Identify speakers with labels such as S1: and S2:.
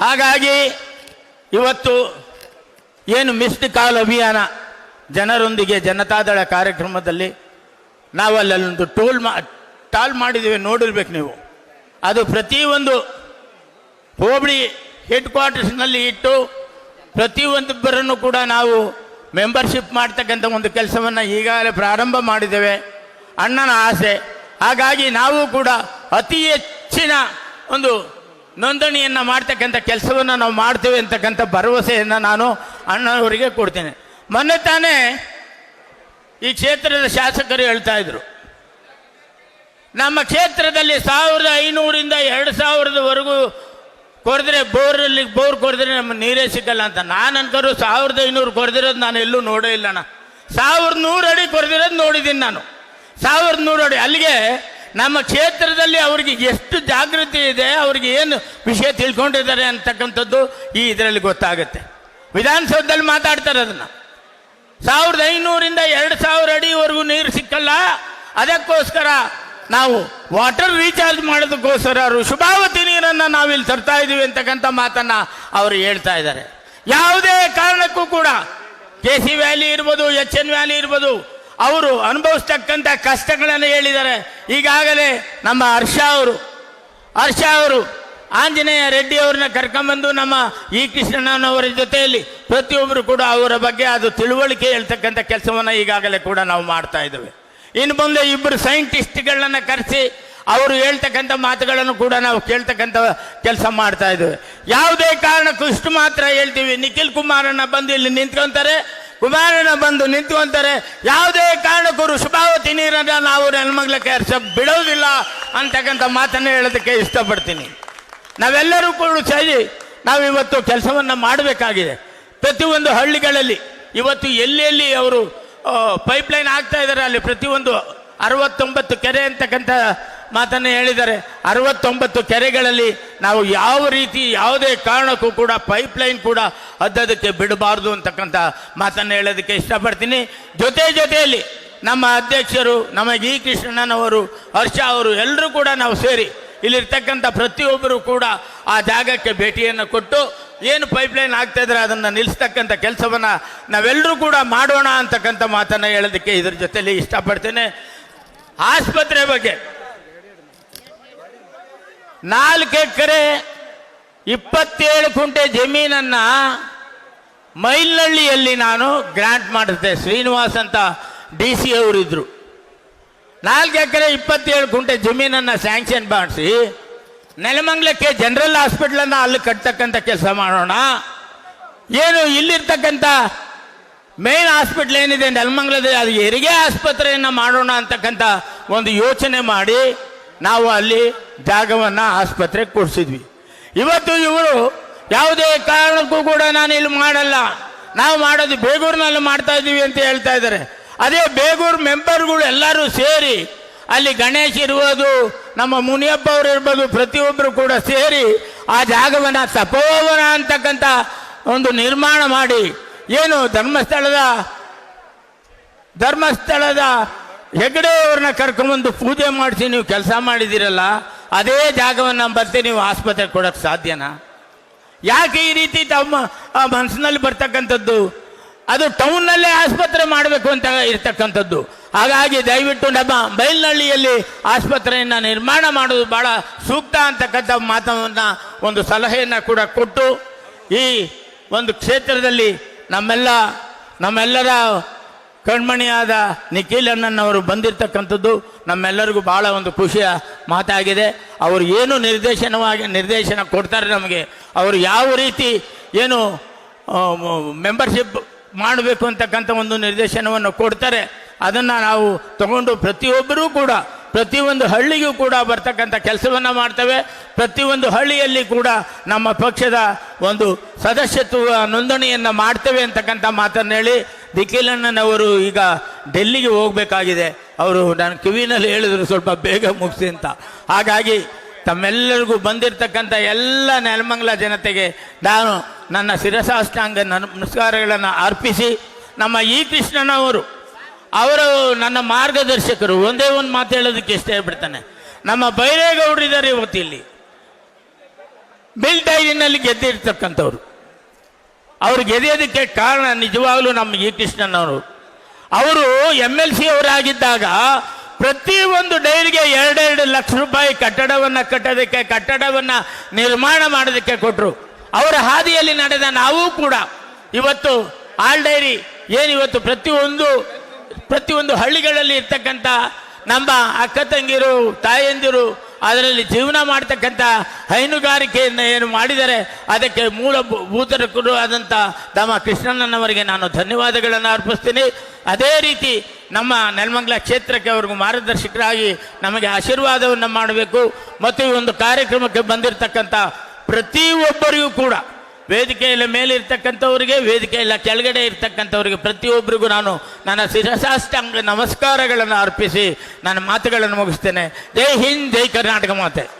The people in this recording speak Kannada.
S1: ಹಾಗಾಗಿ ಇವತ್ತು ಏನು ಮಿಸ್ಡ್ ಕಾಲ್ ಅಭಿಯಾನ ಜನರೊಂದಿಗೆ ಜನತಾದಳ ಕಾರ್ಯಕ್ರಮದಲ್ಲಿ ನಾವು ಅಲ್ಲೊಂದು ಟೋಲ್ ಮಾ, ಟಾಲ್ ಮಾಡಿದ್ದೀವಿ, ನೋಡಿರ್ಬೇಕು ನೀವು. ಅದು ಪ್ರತಿಯೊಂದು ಹೋಬಳಿ ಹೆಡ್ ಕ್ವಾರ್ಟರ್ಸ್ನಲ್ಲಿ ಇಟ್ಟು ಪ್ರತಿಯೊಂದೊಬ್ಬರನ್ನು ಕೂಡ ನಾವು ಮೆಂಬರ್ಶಿಪ್ ಮಾಡ್ತಕ್ಕಂಥ ಒಂದು ಕೆಲಸವನ್ನು ಈಗಾಗಲೇ ಪ್ರಾರಂಭ ಮಾಡಿದ್ದೇವೆ. ಅಣ್ಣನ ಆಸೆ. ಹಾಗಾಗಿ ನಾವು ಕೂಡ ಅತಿ ಹೆಚ್ಚಿನ ಒಂದು ನೋಂದಣಿಯನ್ನು ಮಾಡ್ತಕ್ಕಂಥ ಕೆಲಸವನ್ನು ನಾವು ಮಾಡ್ತೇವೆ ಅಂತಕ್ಕಂಥ ಭರವಸೆಯನ್ನು ನಾನು ಅಣ್ಣನವರಿಗೆ ಕೊಡ್ತೇನೆ. ಮೊನ್ನೆ ತಾನೇ ಈ ಕ್ಷೇತ್ರದ ಶಾಸಕರು ಹೇಳ್ತಾ ಇದ್ರು. ನಮ್ಮ ಕ್ಷೇತ್ರದಲ್ಲಿ ಸಾವಿರದ ಐನೂರಿಂದ ಎರಡು ಸಾವಿರದವರೆಗೂ ಕೊರೆದ್ರೆ ಬೋರಲ್ಲಿ ಬೋರ್ ಕೊರೆದ್ರೆ ನಮ್ಮ ನೀರೇ ಸಿಗಲ್ಲ ಅಂತ. ನಾನು ಅನ್ಕರು ಸಾವಿರದ ಐನೂರು ಕೊರೆದಿರೋದು ನಾನು ಎಲ್ಲೂ ನೋಡೇ ಇಲ್ಲಣ್ಣ ಸಾವಿರದ ನೂರು ಅಡಿ ಕೊರೆದಿರೋದು ನೋಡಿದ್ದೀನಿ ನಾನು. ಸಾವಿರದ ನೂರು ಅಡಿ ಅಲ್ಲಿಗೆ ನಮ್ಮ ಕ್ಷೇತ್ರದಲ್ಲಿ ಅವ್ರಿಗೆ ಎಷ್ಟು ಜಾಗೃತಿ ಇದೆ, ಅವ್ರಿಗೆ ಏನು ವಿಷಯ ತಿಳ್ಕೊಂಡಿದ್ದಾರೆ ಅಂತಕ್ಕಂಥದ್ದು ಈ ಇದರಲ್ಲಿ ಗೊತ್ತಾಗುತ್ತೆ. ವಿಧಾನಸೌಧದಲ್ಲಿ ಮಾತಾಡ್ತಾರೆ ಅದನ್ನು. ಸಾವಿರದ ಐನೂರಿಂದ ಎರಡು ಸಾವಿರ ಅಡಿವರೆಗೂ ನೀರು ಸಿಕ್ಕಲ್ಲ, ಅದಕ್ಕೋಸ್ಕರ ನಾವು ವಾಟರ್ ರೀಚಾರ್ಜ್ ಮಾಡೋದಕ್ಕೋಸ್ಕರ ಶುಭಾವತಿ ನೀರನ್ನು ನಾವಿಲ್ಲಿ ತರ್ತಾ ಇದ್ದೀವಿ ಅಂತಕ್ಕಂಥ ಮಾತನ್ನು ಅವರು ಹೇಳ್ತಾ ಇದ್ದಾರೆ. ಯಾವುದೇ ಕಾರಣಕ್ಕೂ ಕೂಡ ಕೆ ಸಿ ವ್ಯಾಲಿ ಇರ್ಬೋದು ಎಚ್ ಎನ್ ವ್ಯಾಲಿ ಇರ್ಬೋದು ಅವರು ಅನುಭವಿಸ್ತಕ್ಕಂಥ ಕಷ್ಟಗಳನ್ನು ಹೇಳಿದ್ದಾರೆ. ಈಗಾಗಲೇ ನಮ್ಮ ಹರ್ಷ ಅವರು ಹರ್ಷ ಅವರು ಆಂಜನೇಯ ರೆಡ್ಡಿ ಅವ್ರನ್ನ ಕರ್ಕೊಂಬಂದು ನಮ್ಮ ಈ ಕೃಷ್ಣನವರ ಜೊತೆಯಲ್ಲಿ ಪ್ರತಿಯೊಬ್ಬರು ಕೂಡ ಅವರ ಬಗ್ಗೆ ಅದು ತಿಳುವಳಿಕೆ ಹೇಳ್ತಕ್ಕಂಥ ಕೆಲಸವನ್ನು ಈಗಾಗಲೇ ಕೂಡ ನಾವು ಮಾಡ್ತಾ ಇದ್ದೇವೆ. ಇನ್ನು ಮುಂದೆ ಇಬ್ಬರು ಸೈಂಟಿಸ್ಟ್ಗಳನ್ನು ಕರೆಸಿ ಅವರು ಹೇಳ್ತಕ್ಕಂಥ ಮಾತುಗಳನ್ನು ಕೂಡ ನಾವು ಕೇಳ್ತಕ್ಕಂಥ ಕೆಲಸ ಮಾಡ್ತಾ ಇದ್ದೇವೆ. ಯಾವುದೇ ಕಾರಣಕ್ಕೂ ಇಷ್ಟು ಮಾತ್ರ ಹೇಳ್ತೀವಿ. ನಿಖಿಲ್ ಕುಮಾರನ್ನ ಬಂದು ಇಲ್ಲಿ ನಿಂತ್ಕೊಂತಾರೆ. ಕುಮಾರಣ್ಣ ಬಂದು ನಿಂತು ಅಂತಾರೆ, ಯಾವುದೇ ಕಾರಣಕ್ಕೂ ಋಷಭಾವತಿ ನೀರನ್ನು ನಾವು ನೆಲಮಂಗ್ಲಕ್ಕೆ ಹರಿಸ ಬಿಡೋದಿಲ್ಲ ಅಂತಕ್ಕಂಥ ಮಾತನ್ನು ಹೇಳೋದಕ್ಕೆ ಇಷ್ಟಪಡ್ತೀನಿ. ನಾವೆಲ್ಲರೂ ಕೂಡ ಸರಿ ನಾವು ಇವತ್ತು ಕೆಲಸವನ್ನು ಮಾಡಬೇಕಾಗಿದೆ. ಪ್ರತಿಯೊಂದು ಹಳ್ಳಿಗಳಲ್ಲಿ ಇವತ್ತು ಎಲ್ಲೆಲ್ಲಿ ಅವರು ಪೈಪ್ಲೈನ್ ಆಗ್ತಾ ಇದ್ದಾರೆ ಅಲ್ಲಿ ಪ್ರತಿಯೊಂದು ಅರವತ್ತೊಂಬತ್ತು ಕೆರೆ ಅಂತಕ್ಕಂಥ ಮಾತನ್ನು ಹೇಳಿದ್ದಾರೆ. ಅರವತ್ತೊಂಬತ್ತು ಕೆರೆಗಳಲ್ಲಿ ನಾವು ಯಾವ ರೀತಿ ಯಾವುದೇ ಕಾರಣಕ್ಕೂ ಕೂಡ ಪೈಪ್ಲೈನ್ ಕೂಡ ಅದ್ದದಕ್ಕೆ ಬಿಡಬಾರ್ದು ಅಂತಕ್ಕಂಥ ಮಾತನ್ನು ಹೇಳೋದಕ್ಕೆ ಇಷ್ಟಪಡ್ತೀನಿ. ಜೊತೆ ಜೊತೆಯಲ್ಲಿ ನಮ್ಮ ಅಧ್ಯಕ್ಷರು, ನಮಗೆ ಜಿ ಕೃಷ್ಣನವರು ಹರ್ಷ ಅವರು ಎಲ್ಲರೂ ಕೂಡ ನಾವು ಸೇರಿ ಇಲ್ಲಿರ್ತಕ್ಕಂಥ ಪ್ರತಿಯೊಬ್ಬರು ಕೂಡ ಆ ಜಾಗಕ್ಕೆ ಭೇಟಿಯನ್ನು ಕೊಟ್ಟು ಏನು ಪೈಪ್ಲೈನ್ ಆಗ್ತಾ ಇದ್ರೆ ಅದನ್ನು ನಿಲ್ಲಿಸ್ತಕ್ಕಂಥ ಕೆಲಸವನ್ನು ನಾವೆಲ್ಲರೂ ಕೂಡ ಮಾಡೋಣ ಅಂತಕ್ಕಂಥ ಮಾತನ್ನು ಹೇಳೋದಕ್ಕೆ ಇದ್ರ ಜೊತೆಯಲ್ಲಿ ಇಷ್ಟಪಡ್ತೇನೆ. ಆಸ್ಪತ್ರೆ ಬಗ್ಗೆ ನಾಲ್ಕು ಎಕರೆ ಇಪ್ಪತ್ತೇಳು ಕುಂಟೆ ಜಮೀನನ್ನ ಮೈಲ್ನಳ್ಳಿಯಲ್ಲಿ ನಾನು ಗ್ರಾಂಟ್ ಮಾಡಿದ್ದೆ ಶ್ರೀನಿವಾಸ್ ಅಂತ ಡಿ ಸಿ ಅವರಿದ್ರು. ನಾಲ್ಕು ಎಕರೆ ಇಪ್ಪತ್ತೇಳು ಕುಂಟೆ ಜಮೀನನ್ನು ಸ್ಯಾಂಕ್ಷನ್ ಮಾಡಿಸಿ, ನೆಲಮಂಗ್ಲಕ್ಕೆ ಜನರಲ್ ಹಾಸ್ಪಿಟ್ಲನ್ನು ಅಲ್ಲಿ ಕಟ್ಟತಕ್ಕಂಥ ಕೆಲಸ ಮಾಡೋಣ. ಏನು ಇಲ್ಲಿರ್ತಕ್ಕಂಥ ಮೇನ್ ಹಾಸ್ಪಿಟ್ಲ್ ಏನಿದೆ ನೆಲಮಂಗ್ಲದಲ್ಲಿ ಅದು ಹೆರಿಗೆ ಆಸ್ಪತ್ರೆಯನ್ನು ಮಾಡೋಣ ಅಂತಕ್ಕಂಥ ಒಂದು ಯೋಚನೆ ಮಾಡಿ ನಾವು ಅಲ್ಲಿ ಜಾಗವನ್ನು ಆಸ್ಪತ್ರೆಗೆ ಕೊಡಿಸಿದ್ವಿ. ಇವತ್ತು ಇವರು ಯಾವುದೇ ಕಾರಣಕ್ಕೂ ಕೂಡ ನಾನು ಇಲ್ಲಿ ಮಾಡಲ್ಲ. ನಾವು ಮಾಡೋದು ಬೇಗೂರಿನಲ್ಲಿ ಮಾಡ್ತಾ ಇದ್ದೀವಿ ಅಂತ ಹೇಳ್ತಾ ಇದ್ದಾರೆ. ಅದೇ ಬೇಗೂರು ಮೆಂಬರ್ಗಳು ಎಲ್ಲರೂ ಸೇರಿ ಅಲ್ಲಿ ಗಣೇಶ್ ಇರ್ಬೋದು, ನಮ್ಮ ಮುನಿಯಪ್ಪ ಅವರು ಇರ್ಬೋದು ಪ್ರತಿಯೊಬ್ಬರು ಕೂಡ ಸೇರಿ ಆ ಜಾಗವನ್ನು ತಪೋವನ ಅಂತಕ್ಕಂಥ ಒಂದು ನಿರ್ಮಾಣ ಮಾಡಿ, ಏನು ಧರ್ಮಸ್ಥಳದ ಧರ್ಮಸ್ಥಳದ ಹೆಗಡೆ ಅವ್ರನ್ನ ಕರ್ಕೊಂಬಂದು ಪೂಜೆ ಮಾಡಿಸಿ ನೀವು ಕೆಲಸ ಮಾಡಿದಿರಲ್ಲ, ಅದೇ ಜಾಗವನ್ನು ಬರ್ತೀನಿ, ನೀವು ಆಸ್ಪತ್ರೆ ಕೊಡೋಕ್ಕೆ ಸಾಧ್ಯನಾ? ಯಾಕೆ ಈ ರೀತಿ ತಮ್ಮ ಮನಸ್ಸಿನಲ್ಲಿ ಬರ್ತಕ್ಕಂಥದ್ದು? ಅದು ಟೌನ್ನಲ್ಲೇ ಆಸ್ಪತ್ರೆ ಮಾಡಬೇಕು ಅಂತ ಇರ್ತಕ್ಕಂಥದ್ದು. ಹಾಗಾಗಿ ದಯವಿಟ್ಟು ನಮ್ಮ ಬೈಲ್ನಳ್ಳಿಯಲ್ಲಿ ಆಸ್ಪತ್ರೆಯನ್ನು ನಿರ್ಮಾಣ ಮಾಡೋದು ಭಾಳ ಸೂಕ್ತ ಅಂತಕ್ಕಂಥ ಮಾತನ್ನು, ಒಂದು ಸಲಹೆಯನ್ನು ಕೂಡ ಕೊಟ್ಟು, ಈ ಒಂದು ಕ್ಷೇತ್ರದಲ್ಲಿ ನಮ್ಮೆಲ್ಲ, ನಮ್ಮೆಲ್ಲರ ಕಣ್ಮಣಿಯಾದ ನಿಖಿಲ್ ಅಣ್ಣನವರು ಬಂದಿರತಕ್ಕಂಥದ್ದು ನಮ್ಮೆಲ್ಲರಿಗೂ ಬಹಳ ಒಂದು ಖುಷಿಯ ಮಾತಾಗಿದೆ. ಅವರು ಏನು ನಿರ್ದೇಶನವಾಗಿ, ನಿರ್ದೇಶನ ಕೊಡ್ತಾರೆ ನಮಗೆ. ಅವರು ಯಾವ ರೀತಿ ಏನು ಮೆಂಬರ್ಶಿಪ್ ಮಾಡಬೇಕು ಅಂತಕ್ಕಂಥ ಒಂದು ನಿರ್ದೇಶನವನ್ನು ಕೊಡ್ತಾರೆ. ಅದನ್ನು ನಾವು ತಗೊಂಡು ಪ್ರತಿಯೊಬ್ಬರೂ ಕೂಡ, ಪ್ರತಿಯೊಂದು ಹಳ್ಳಿಗೂ ಕೂಡ ಬರ್ತಕ್ಕಂಥ ಕೆಲಸವನ್ನು ಮಾಡ್ತೇವೆ. ಪ್ರತಿಯೊಂದು ಹಳ್ಳಿಯಲ್ಲಿ ಕೂಡ ನಮ್ಮ ಪಕ್ಷದ ಒಂದು ಸದಸ್ಯತ್ವ ನೋಂದಣಿಯನ್ನು ಮಾಡ್ತೇವೆ ಅಂತಕ್ಕಂಥ ಮಾತನ್ನು ಹೇಳಿ ನಿಖಿಲಣ್ಣನವರು ಈಗ ಡೆಲ್ಲಿಗೆ ಹೋಗಬೇಕಾಗಿದೆ. ಅವರು ನಾನು ಕಿವಿನಲ್ಲಿ ಹೇಳಿದ್ರು ಸ್ವಲ್ಪ ಬೇಗ ಮುಗಿಸಿ ಅಂತ. ಹಾಗಾಗಿ ತಮ್ಮೆಲ್ಲರಿಗೂ ಬಂದಿರತಕ್ಕಂಥ ಎಲ್ಲ ನೆಲಮಂಗಲ ಜನತೆಗೆ ನಾನು ನನ್ನ ಶಿರಸಾಷ್ಟಾಂಗ ನಮಸ್ಕಾರಗಳನ್ನು ಅರ್ಪಿಸಿ, ನಮ್ಮ ಈ ಕೃಷ್ಣನವರು, ಅವರು ನನ್ನ ಮಾರ್ಗದರ್ಶಕರು, ಒಂದೇ ಒಂದು ಮಾತು ಹೇಳೋದಕ್ಕೆ ಇಷ್ಟ ಹೇಳ್ಬಿಡ್ತಾನೆ ನಮ್ಮ ಬೈರೇಗೌಡರಿದ್ದಾರೆ ಇವತ್ತು ಇಲ್ಲಿ ಮಿಲ್ ಡೈರಿನಲ್ಲಿ ಗೆದ್ದಿರ್ತಕ್ಕಂಥವ್ರು. ಅವ್ರು ಗೆದೆಯೋದಕ್ಕೆ ಕಾರಣ ನಿಜವಾಗಲೂ ನಮ್ಮ ಈ ಕೃಷ್ಣನವರು. ಅವರು ಎಂ ಎಲ್. ಸಿ. ಅವರಾಗಿದ್ದಾಗ ಪ್ರತಿಯೊಂದು ಡೈರಿಗೆ ಎರಡೆರಡು ಲಕ್ಷ ರೂಪಾಯಿ ಕಟ್ಟಡವನ್ನು ಕಟ್ಟೋದಕ್ಕೆ, ಕಟ್ಟಡವನ್ನು ನಿರ್ಮಾಣ ಮಾಡೋದಕ್ಕೆ ಕೊಟ್ಟರು ಅವರ ಹಾದಿಯಲ್ಲಿ ನಡೆದ ನಾವು ಕೂಡ ಇವತ್ತು ಆಲ್ ಡೈರಿ ಏನಿವತ್ತು ಪ್ರತಿಯೊಂದು ಪ್ರತಿಯೊಂದು ಹಳ್ಳಿಗಳಲ್ಲಿ ಇರ್ತಕ್ಕಂಥ ನಮ್ಮ ಅಕ್ಕ ತಂಗಿರು, ತಾಯಂದಿರು ಅದರಲ್ಲಿ ಜೀವನ ಮಾಡ್ತಕ್ಕಂಥ ಹೈನುಗಾರಿಕೆಯನ್ನು ಏನು ಮಾಡಿದರೆ ಅದಕ್ಕೆ ಮೂಲಭೂತರು ಆದಂಥ ತಮ್ಮ ಕೃಷ್ಣನವರಿಗೆ ನಾನು ಧನ್ಯವಾದಗಳನ್ನು ಅರ್ಪಿಸ್ತೀನಿ. ಅದೇ ರೀತಿ ನಮ್ಮ ನೆಲಮಂಗಲ ಕ್ಷೇತ್ರಕ್ಕೆ ಅವ್ರಿಗೂ ಮಾರ್ಗದರ್ಶಕರಾಗಿ ನಮಗೆ ಆಶೀರ್ವಾದವನ್ನು ಮಾಡಬೇಕು. ಮತ್ತು ಈ ಒಂದು ಕಾರ್ಯಕ್ರಮಕ್ಕೆ ಬಂದಿರತಕ್ಕಂಥ ಪ್ರತಿಯೊಬ್ಬರಿಗೂ ಕೂಡ ವೇದಿಕೆಯಲ್ಲಿ ಮೇಲೆ ಇರ್ತಕ್ಕಂಥವ್ರಿಗೆ ವೇದಿಕೆಯಲ್ಲ ಕೆಳಗಡೆ ಇರ್ತಕ್ಕಂಥವ್ರಿಗೆ ಪ್ರತಿಯೊಬ್ಬರಿಗೂ ನಾನು ನನ್ನ ಶಿರಸಾಷ್ಟಾಂಗ ನಮಸ್ಕಾರಗಳನ್ನು ಅರ್ಪಿಸಿ ನನ್ನ ಮಾತುಗಳನ್ನು ಮುಗಿಸ್ತೇನೆ. ಜೈ ಹಿಂದ್, ಜೈ ಕರ್ನಾಟಕ ಮಾತೆ.